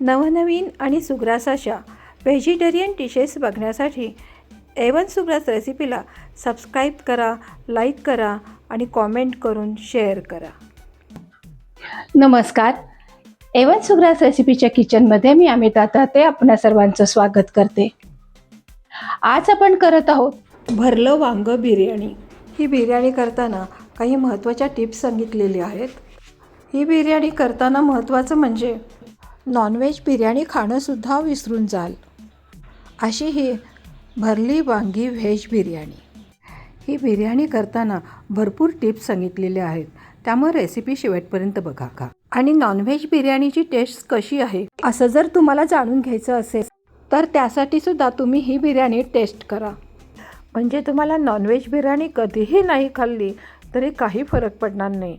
नवनवीन आणि सुग्रास अशा व्हेजिटेरियन डिशेस बघण्यासाठी एवन सुग्रास रेसिपीला सबस्क्राईब करा लाईक करा आणि कॉमेंट करून शेअर करा. नमस्कार. एवन सुग्रास रेसिपीच्या किचनमध्ये मी अमिता ते आपणा सर्वांचं स्वागत करते. आज आपण करत आहोत भरलं वांग बिर्याणी. ही बिर्याणी करताना काही महत्त्वाच्या टिप्स सांगितलेल्या आहेत. ही बिर्याणी करताना महत्त्वाचं म्हणजे नॉनव्हेज बिर्याणी खाणंसुद्धा विसरून जाल. अशी ही भरली वांगी व्हेज बिर्याणी. ही बिर्याणी करताना भरपूर टिप्स सांगितलेल्या आहेत. त्यामुळे रेसिपी शेवटपर्यंत बघा का? आणि नॉनव्हेज बिर्याणीची टेस्ट कशी आहे? असं जर तुम्हाला जाणून घ्यायचं असेल तर त्यासाठी सुद्धा तुम्ही ही बिर्याणी टेस्ट करा. म्हणजे तुम्हाला नॉनव्हेज बिर्याणी कधीही नाही खाल्ली तरी काही फरक पडणार नाही.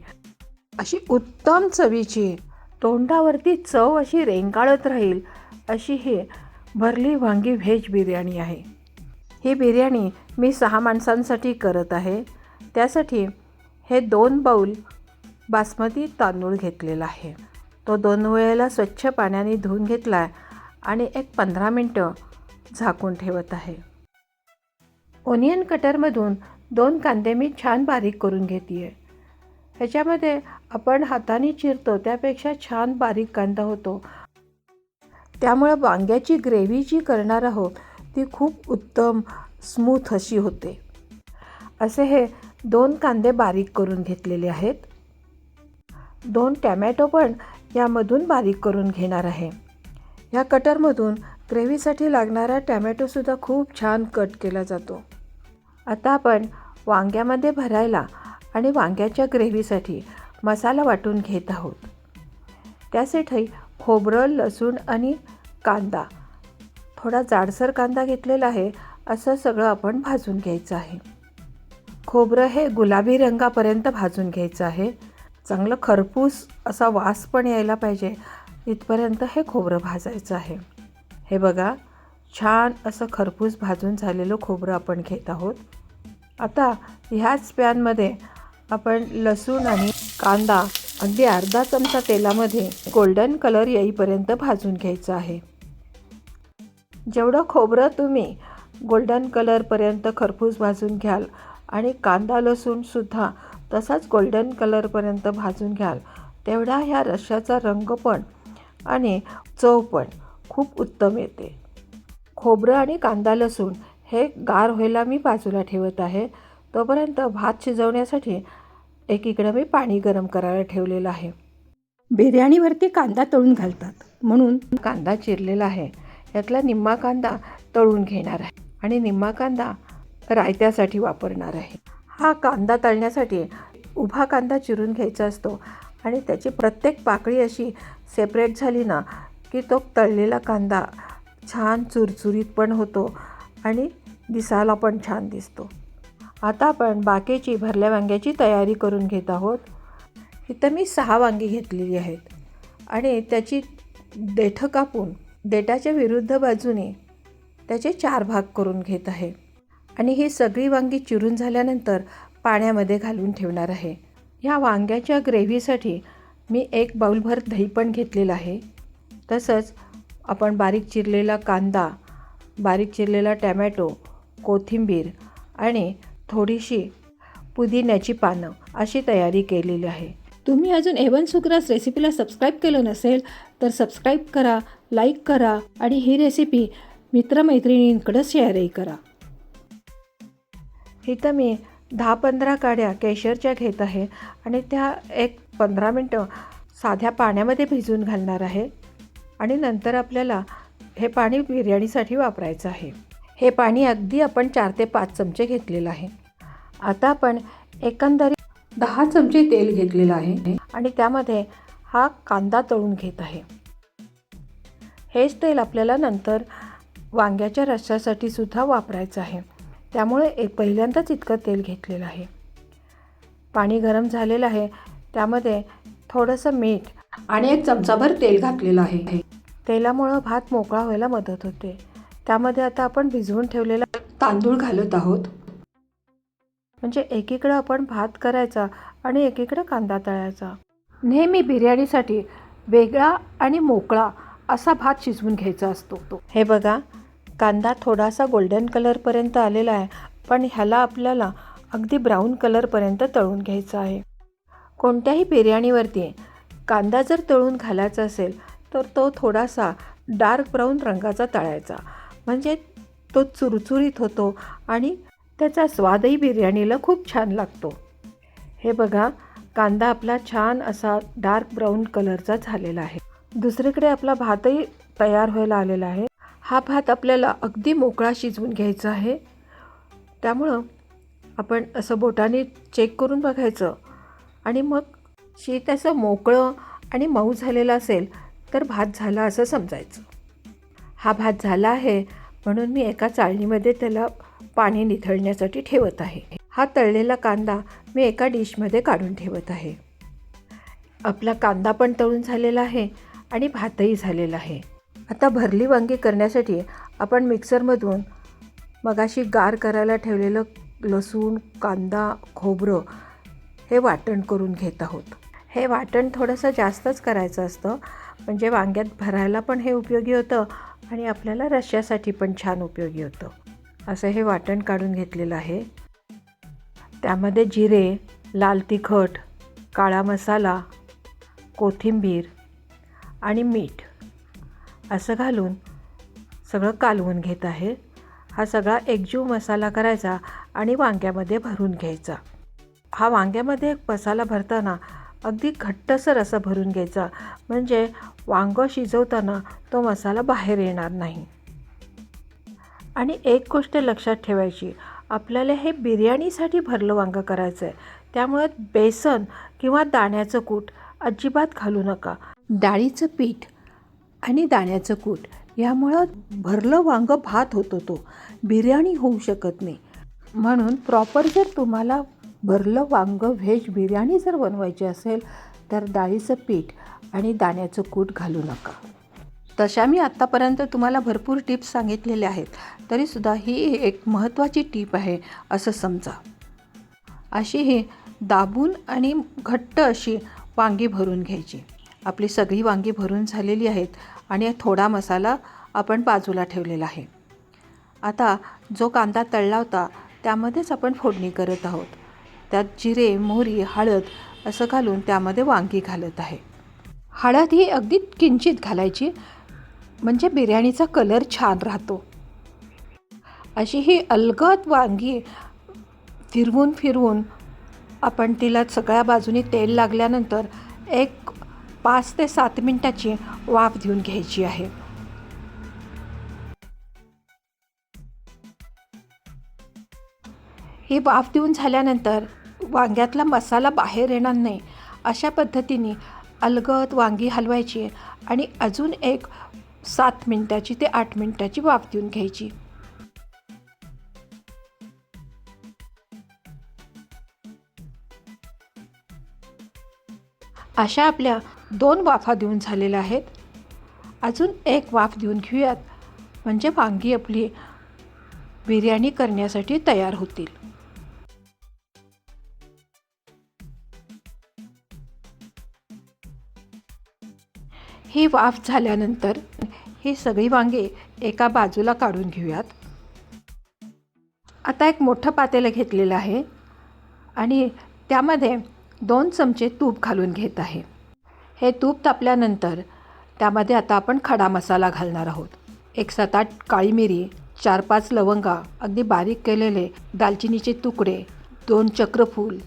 अशी उत्तम चवीची तोंडावरती चव अशी रेंगाळत राहील अशी ही भरली वांगी व्हेज बिर्याणी आहे. ही बिर्याणी मी सहा माणसांसाठी करत आहे. त्यासाठी हे दोन बाऊल बासमती तांदूळ घेतलेला आहे. तो दोन वेळेला स्वच्छ पाण्याने धुवून घेतला आहे आणि एक पंधरा मिनटं झाकून ठेवत आहे. ओनियन कटरमधून दोन कांदे मी छान बारीक करून घेते आहे ह्याच्यामध्ये आपण हाताने चिरतो त्यापेक्षा छान बारीक कांदा होतो. त्यामुळं वांग्याची ग्रेव्ही जी करणार आहोत ती खूप उत्तम स्मूथ अशी होते. असे हे दोन कांदे बारीक करून घेतलेले आहेत. दोन टॅमॅटो पण यामधून बारीक करून घेणार आहे. ह्या कटरमधून ग्रेव्हीसाठी लागणारा टॅमॅटोसुद्धा खूप छान कट केला जातो. आता आपण वांग्यामध्ये भरायला आणि वांग्याच्या ग्रेव्हीसाठी मसाला वाटून घेत आहोत. त्यासाठी खोबरं लसूण आणि कांदा. थोडा जाडसर कांदा घेतलेला आहे असं सगळं आपण भाजून घ्यायचं आहे. खोबरं हे गुलाबी रंगापर्यंत भाजून घ्यायचं आहे. चांगलं खरपूस असा वास पण यायला पाहिजे. इथपर्यंत हे खोबरं भाजायचं आहे. हे बघा छान असं खरपूस भाजून झालेलं खोबरं आपण घेत आहोत. आता ह्याच पॅनमध्ये आपण लसूण आणि कांदा अगदी अर्धा चमचा तेलामध्ये गोल्डन कलर येईपर्यंत भाजून घ्यायचं आहे. जेवढं खोबरं तुम्ही गोल्डन कलरपर्यंत खरपूस भाजून घ्याल आणि कांदा लसूणसुद्धा तसाच गोल्डन कलरपर्यंत भाजून घ्याल तेवढा ह्या रश्याचा रंग पण आणि चव पण खूप उत्तम येते. खोबरं आणि कांदा लसूण हे गार व्हायला मी बाजूला ठेवत आहे. तोपर्यंत भात शिजवण्यासाठी एकीकडं मी पाणी गरम करायला ठेवलेलं आहे. बिर्याणीवरती कांदा तळून घालतात. म्हणून कांदा चिरलेला आहे. यातला निम्मा कांदा तळून घेणार आहे आणि निम्मा कांदा रायत्यासाठी वापरणार आहे. हा कांदा तळण्यासाठी उभा कांदा चिरून घ्यायचा असतो आणि त्याची प्रत्येक पाकळी अशी सेपरेट झाली ना की तो तळलेला कांदा छान चुरचुरीत पण होतो आणि दिसायला पण छान दिसतो. आता आपण बाकीची भरल्या वांग्याची तयारी करून घेत आहोत. इथं मी सहा वांगी घेतलेली आहेत. आणि त्याची देठं कापून देठाच्या विरुद्ध बाजूने त्याचे चार भाग करून घेत आहे. आणि ही सगळी वांगी चिरून झाल्यानंतर पाण्यामध्ये घालून ठेवणार आहे. ह्या वांग्याच्या ग्रेव्हीसाठी मी एक बाऊलभर दही पण घेतलेलं आहे. तसंच आपण बारीक चिरलेला कांदा बारीक चिरलेला टॅमॅटो कोथिंबीर आणि थोडीशी पुदिन्याची पानं अशी तयारी केलेली आहे. तुम्ही अजून एवन सुग्रास रेसिपीला सबस्क्राईब केलं नसेल तर सबस्क्राईब करा लाईक करा आणि ही रेसिपी मित्रमैत्रिणींकडं शेअरही करा. इथं मी दहा पंधरा काड्या केशरच्या घेत आहे आणि त्या एक पंधरा मिनटं साध्या पाण्यामध्ये भिजवून घालणार आहे आणि नंतर आपल्याला हे पाणी बिर्याणीसाठी वापरायचं आहे. हे पाणी अगदी आपण चार ते पाच चमचे घेतलेलं आहे. आता आपण एकंदरीत दहा चमचे तेल घेतलेलं आहे आणि त्यामध्ये हा कांदा तळून घेत आहे. हेच तेल आपल्याला नंतर वांग्याच्या रश्श्यासाठी सुद्धा वापरायचं आहे. त्यामुळे एक पहिल्यांदाच इतकं तेल घेतलेलं आहे. पाणी गरम झालेलं आहे. त्यामध्ये थोडंसं मीठ आणि एक चमचाभर तेल घातलेलं आहे. तेलामुळं भात मोकळा व्हायला मदत होते. त्यामध्ये आता आपण भिजवून ठेवलेला तांदूळ घालत आहोत. म्हणजे एकीकडं आपण भात करायचा आणि एकीकडं कांदा तळायचा. नेहमी बिर्याणीसाठी वेगळा आणि मोकळा असा भात शिजवून घ्यायचा असतो तो. हे बघा कांदा थोडासा गोल्डन कलरपर्यंत आलेला आहे पण ह्याला आपल्याला अगदी ब्राऊन कलरपर्यंत तळून घ्यायचं आहे. कोणत्याही बिर्याणीवरती कांदा जर तळून घालायचा असेल तर तो थोडासा डार्क ब्राऊन रंगाचा तळायचा. म्हणजे तो चुरचुरीत होतो आणि त्याचा स्वादही बिर्याणीला खूप छान लागतो. हे बघा कांदा आपला छान असा डार्क ब्राऊन कलरचा झालेला आहे. दुसरीकडे आपला भातही तयार व्हायला आलेला आहे. हा भात आपल्याला अगदी मोकळा शिजवून घ्यायचा आहे. त्यामुळं आपण असं बोटाने चेक करून बघायचं. आणि मग शीत असं मोकळं आणि मऊ झालेलं असेल तर भात झाला असं समजायचं. हा भात झाला आहे म्हणून मी एका चाळणीमध्ये त्याला पाणी निथळण्यासाठी ठेवत आहे. हा तळलेला कांदा मी एका डिशमध्ये काढून ठेवत आहे. आपला कांदा पण तळून झालेला आहे आणि भातही झालेला आहे. आता भरली वांगी करण्यासाठी आपण मिक्सरमधून मगाशी गार करायला ठेवलेलं लसूण कांदा खोबरं हे वाटण करून घेत आहोत. हे वाटण थोडंसं जास्तच करायचं असतं म्हणजे वांग्यात भरायला पण हे उपयोगी होतं आणि आपल्याला रश्श्यासाठी पण छान उपयोगी होतं. असं हे वाटण काढून घेतलेलं आहे. त्यामध्ये जिरे लाल तिखट काळा मसाला कोथिंबीर आणि मीठ असं घालून सगळं कालवून घेत आहे. हा सगळा एकजीव मसाला करायचा आणि वांग्यामध्ये भरून घ्यायचा. हा वांग्यामध्ये मसाला भरताना अगदी घट्टसर असा भरून घ्यायचा. म्हणजे वांगं शिजवताना तो मसाला बाहेर येणार नाही. आणि एक गोष्ट लक्षात ठेवायची आपल्याला हे बिर्याणीसाठी भरलं वांगं करायचं आहे त्यामुळे बेसन किंवा दाण्याचं कूट अजिबात घालू नका. डाळीचं पीठ आणि दाण्याचं कूट यामुळं भरलं वांगं भात होतो तो. बिर्याणी होऊ शकत नाही. म्हणून प्रॉपर जर तुम्हाला भरलं वांगं व्हेज बिर्याणी जर बनवायची असेल तर डाळीचं पीठ आणि दाण्याचं कूट घालू नका. तशा मी आत्तापर्यंत तुम्हाला भरपूर टिप्स सांगितलेल्या आहेत. तरीसुद्धा ही एक महत्त्वाची टीप आहे असं समजा. अशी ही दाबून आणि घट्ट अशी वांगी भरून घ्यायची. आपली सगळी वांगी भरून झालेली आहेत आणि थोडा मसाला आपण बाजूला ठेवलेला आहे. आता जो कांदा तळला होता त्यामध्येच आपण फोडणी करत आहोत. त्यात जिरे मोहरी हळद असं घालून त्यामध्ये वांगी घालत आहे. हळद ही अगदी किंचित घालायची म्हणजे बिर्याणीचा कलर छान राहतो. अशी ही अलगद वांगी फिरवून फिरवून आपण तिला सगळ्या बाजूनी तेल लागल्यानंतर एक पाच ते सात मिनटाची वाफ देऊन घ्यायची आहे. ही वाफ देऊन झाल्यानंतर वांग्यातला मसाला बाहेर येणार नाही. अशा पद्धतीने अलगद वांगी हलवायची आणि अजून एक सात मिनटाची ते आठ मिनटाची वाफ देऊन घ्यायची. अशा आपल्या दोन वाफा देऊन झालेल्या आहेत. अजून एक वाफ देऊन घेऊयात. म्हणजे वांगी आपली बिर्याणी करण्यासाठी तयार होतील. ही वाफ झाल्यानंतर ही सगळी वांगे एका बाजूला काढून घेऊयात. आता एक मोठं पातेलं घेतलेलं आहे आणि त्यामध्ये दोन चमचे तूप घालून घेत आहे. हे तूप तापल्यानंतर त्यामध्ये आता आपण खडा मसाला घालणार आहोत. एक सात आठ काळी मिरी चार पाच लवंगा अगदी बारीक केलेले दालचिनीचे तुकडे दोन चक्रफूल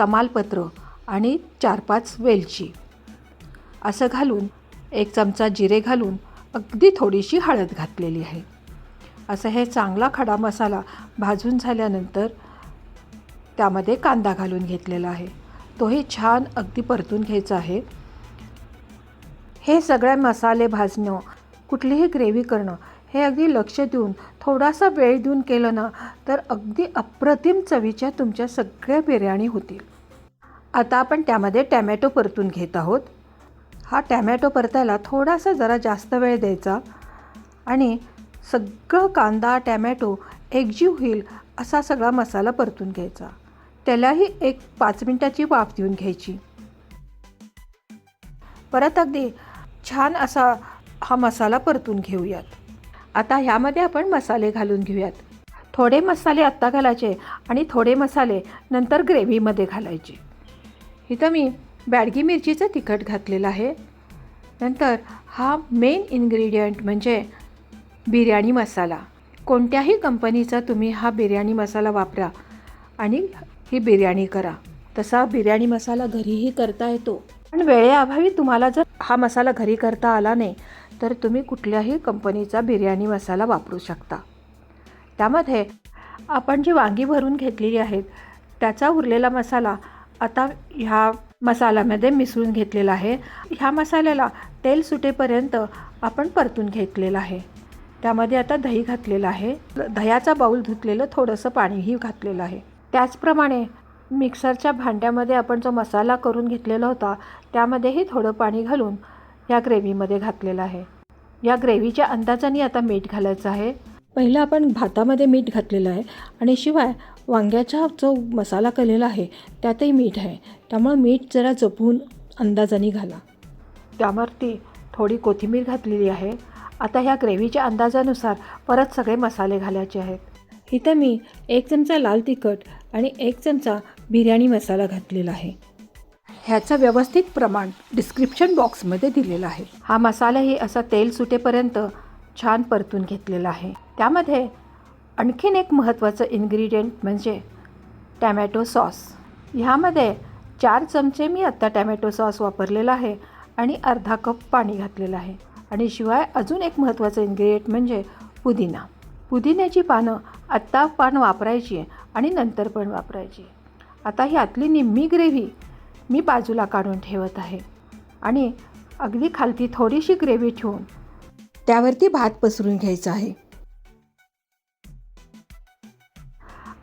तमालपत्र आणि चार पाच वेलची असं घालून एक चमचा जिरे घालून अगदी थोडीशी हळद घातलेली आहे. असं हे चांगला खडा मसाला भाजून झाल्यानंतर त्यामध्ये कांदा घालून घेतलेला आहे. तोही छान अगदी परतून घ्यायचा आहे. हे सगळे मसाले भाजणं कुठलीही ग्रेव्ही करणं हे अगदी लक्ष देऊन थोडासा वेळ देऊन केलं ना तर अगदी अप्रतिम चवीच्या तुमच्या सगळ्या बिर्याणी होतील. आता आपण त्यामध्ये टॅमॅटो परतून घेत आहोत. हा टॅमॅटो परतायला थोडासा जरा जास्त वेळ द्यायचा आणि सगळं कांदा टॅमॅटो एकजीव होईल असा सगळा मसाला परतून घ्यायचा. त्यालाही एक पाच मिनटाची वाफ देऊन घ्यायची. परत अगदी छान असा हा मसाला परतून घेऊयात. आता ह्यामध्ये आपण मसाले घालून घेऊयात. थोडे मसाले आत्ता घालायचे आणि थोडे मसाले नंतर ग्रेव्हीमध्ये घालायचे. इथं मी बॅडगी मिरचीचं तिखट घातलेलं आहे. नंतर हा मेन इन्ग्रेडियंट म्हणजे बिर्याणी मसाला. कोणत्याही कंपनीचा तुम्ही हा बिर्याणी मसाला वापरा आणि ही बिर्याणी करा. तसा बिर्याणी मसाला घरीही करता येतो. पण वेळेअभावी तुम्हाला जर हा मसाला घरी करता आला नाही तर तुम्ही कुठल्याही कंपनीचा बिर्याणी मसाला वापरू शकता. त्यामध्ये आपण जी वांगी भरून घेतलेली आहेत त्याचा उरलेला मसाला आता ह्या मसाल्यामध्ये मिसळून घेतलेला आहे. ह्या मसाल्याला तेल सुटेपर्यंत आपण परतून घेतलेलं आहे. त्यामध्ये आता दही घातलेलं आहे. दह्याचा बाऊल धुतलेलं थोडंसं पाणीही घातलेलं आहे. त्याचप्रमाणे मिक्सरच्या भांड्यामध्ये आपण जो मसाला करून घेतलेला होता त्यामध्येही थोडं पाणी घालून या ग्रेव्हीमध्ये घातलेलं आहे. या ग्रेव्हीच्या अंदाजाने आता मीठ घालायचं आहे. पहिलं आपण भातामध्ये मीठ घातलेलं आहे आणि शिवाय वांग्याचा जो मसाला केलेला आहे त्यातही मीठ आहे. त्यामुळं मीठ जरा जपून अंदाजाने घाला. त्यावरती थोडी कोथिंबीर घातलेली आहे. आता ह्या ग्रेव्हीच्या अंदाजानुसार परत सगळे मसाले घालायचे आहेत. इथं मी एक चमचा लाल तिखट आणि एक चमचा बिर्याणी मसाला घातलेला आहे. ह्याचं व्यवस्थित प्रमाण डिस्क्रिप्शन बॉक्समध्ये दिलेलं आहे. हा मसालाही असा तेल सुटेपर्यंत छान परतून घेतलेला आहे. त्यामध्ये आणखीन एक महत्त्वाचं इन्ग्रेडियंट म्हणजे टॅमॅटो सॉस. ह्यामध्ये चार चमचे मी आत्ता टॅमॅटो सॉस वापरलेला आहे आणि अर्धा कप पाणी घातलेलं आहे. आणि शिवाय अजून एक महत्त्वाचं इन्ग्रेडियंट म्हणजे पुदिना. पुदिन्याची पानं आत्ता पान वापरायची आणि नंतर पण वापरायची आता ही आतली निम्मी ग्रेव्ही मी बाजूला काढून ठेवत आहे. आणि अगदी खालती थोडीशी ग्रेव्ही ठेवून त्यावरती भात पसरून घ्यायचा आहे.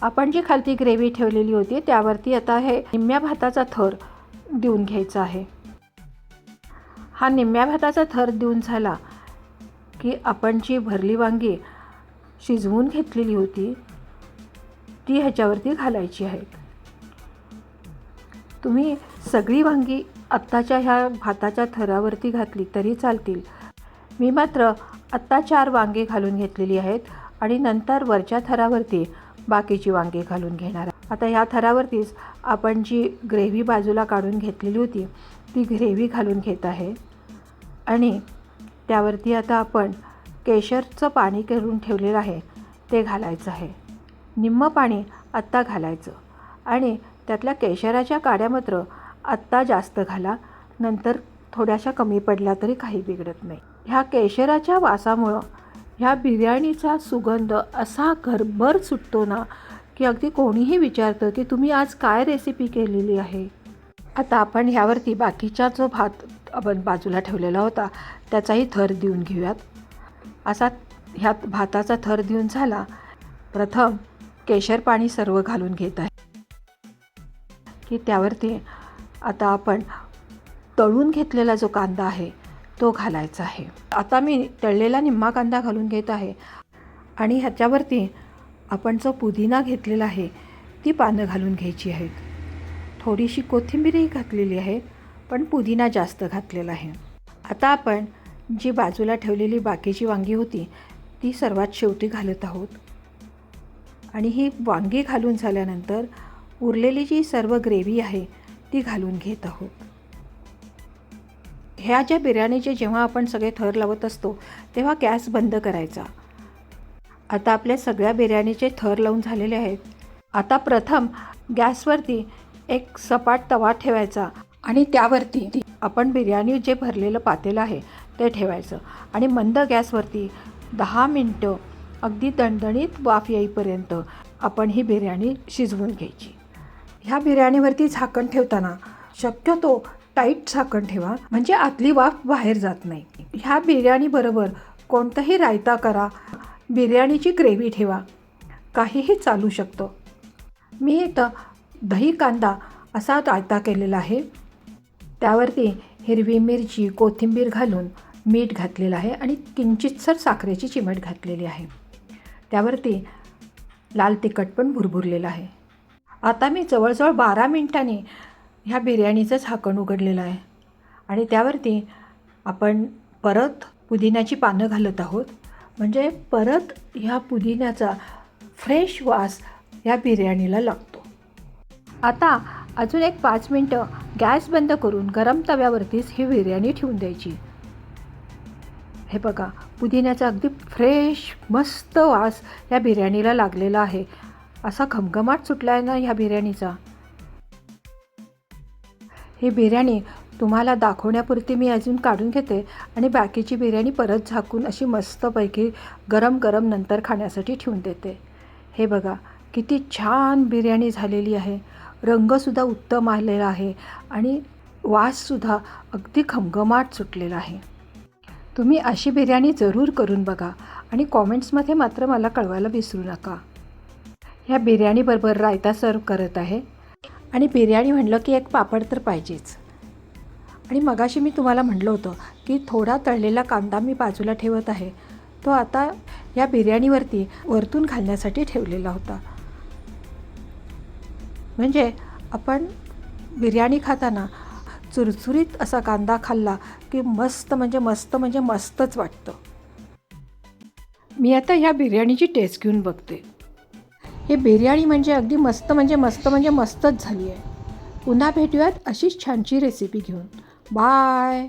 आपण जी खालती ग्रेव्ही ठेवलेली होती त्यावरती आता हे निम्म्या भाताचा थर देऊन घ्यायचा आहे. हा निम्म्या भाताचा थर देऊन झाला की आपण जी भरली वांगी शिजवून घेतलेली होती ती ह्याच्यावरती घालायची आहेत तुम्ही सगळी वांगी आत्ताच्या ह्या भाताच्या थरावरती घातली तरी चालतील. मी मात्र आत्ता चार वांगे घालून घेतलेली आहेत आणि नंतर वरच्या थरावरती बाकीची वांगे घालून घेणार आहे. आता ह्या थरावरतीच आपण जी ग्रेव्ही बाजूला काढून घेतलेली होती ती ग्रेव्ही घालून घेत आहे. आणि त्यावरती आता आपण केशरचं पाणी करून ठेवलेलं आहे ते घालायचं आहे. निम्म पाणी आत्ता घालायचं. आणि त्यातल्या केशराच्या काड्या मात्र आत्ता जास्त घाला नंतर थोड्याशा कमी पडल्या तरी काही बिघडत नाही. ह्या केशराच्या वासामुळं ह्या बिर्याणीचा सुगंध असा घरभर सुटतो ना की अगदी कोणीही विचारतं की तुम्ही आज काय रेसिपी केलेली आहे? आता आपण ह्यावरती बाकीचा जो भात आपण बाजूला ठेवलेला होता त्याचाही थर देऊन घेऊयात. असा ह्यात भाताचा थर देऊन झाला. प्रथम केशर पाणी सर्व घालून घेत आहे. की त्यावरती आता आपण तळून घेतलेला जो कांदा आहे तो घालायचा आहे. आता मी तळलेला निम्मा कांदा घालून घेत आहे. आणि ह्याच्यावरती आपण जो पुदिना घेतलेला आहे ती पानं घालून घ्यायची आहेत. थोडीशी कोथिंबीरही घातलेली आहे पण पुदिना जास्त घातलेला आहे. आता आपण जी बाजूला ठेवलेली बाकीची वांगी होती ती सर्वात शेवटी घालत आहोत. आणि ही वांगी घालून झाल्यानंतर उरलेली जी सर्व ग्रेव्ही आहे ती घालून घेत आहोत. ह्या ज्या बिर्याणीचे जेव्हा आपण सगळे थर लावत असतो तेव्हा गॅस बंद करायचा. आता आपल्या सगळ्या बिर्याणीचे थर लावून झालेले आहेत. आता प्रथम गॅसवरती एक सपाट तवा ठेवायचा आणि त्यावरती आपण बिर्याणी जे भरलेलं पातेलं आहे ते ठेवायचं. आणि मंद गॅसवरती दहा मिनटं अगदी दणदणीत वाफ येईपर्यंत आपण ही बिर्याणी शिजवून घ्यायची. ह्या बिर्याणीवरती झाकण ठेवताना शक्यतो टाईट झाकण ठेवा. म्हणजे आतली वाफ बाहेर जात नाही. ह्या बिर्याणीबरोबर कोणतंही रायता करा. बिर्याणीची ग्रेव्ही ठेवा. काहीही चालू शकतो. मी इथं दही कांदा असा रायता केलेला आहे. त्यावरती हिरवी मिरची कोथिंबीर घालून मीठ घातलेलं आहे आणि किंचितसर साखरेची चिमट घातलेली आहे. त्यावरती लाल तिखट पण भुरभुरलेलं आहे. आता मी जवळजवळ बारा मिनिटांनी ह्या बिर्याणीचं झाकण उघडलेलं आहे. आणि त्यावरती आपण परत पुदिन्याची पानं घालत आहोत. म्हणजे परत ह्या पुदिन्याचा फ्रेश वास ह्या बिर्याणीला लागतो. आता अजून एक पाच मिनटं गॅस बंद करून गरम तव्यावरतीच ही बिर्याणी ठेवून द्यायची. हे बघा पुदिन्याचा अगदी फ्रेश मस्त वास या बिर्याणीला लागलेला आहे. असा घमघमाट सुटला आहे ना ह्या बिर्याणीचा? ही बिर्याणी तुम्हाला दाखवण्यापुरती मी अजून काढून घेते आणि बाकीची बिर्याणी परत झाकून अशी मस्तपैकी गरम गरम नंतर खाण्यासाठी ठेवून देते. हे बघा किती छान बिर्याणी झालेली आहे. रंगसुद्धा उत्तम आलेला आहे आणि वाससुद्धा अगदी खमघमाट सुटलेला आहे. तुम्ही अशी बिर्याणी जरूर करून बघा आणि कॉमेंट्समध्ये मात्र मला कळवायला विसरू नका. ह्या बिर्याणीबरोबर रायता सर्व करत आहे. आणि बिर्याणी म्हणलं की एक पापड तर पाहिजेच. आणि मगाशी मी तुम्हाला म्हटलं होतं की थोडा तळलेला कांदा मी बाजूला ठेवत आहे. तो आता या बिर्याणीवरती वरतून घालण्यासाठी ठेवलेला होता. म्हणजे आपण बिर्याणी खाताना चुरचुरीत असा कांदा खाल्ला की मस्त म्हणजे मस्त म्हणजे मस्तच वाटतं. मी आता ह्या बिर्याणीची टेस्ट घेऊन बघते. हे बिर्याणी म्हणजे अगदी मस्त म्हणजे मस्त म्हणजे मस्तच झाली आहे. पुन्हा भेटूयात अशीच छानची रेसिपी घेऊन. बाय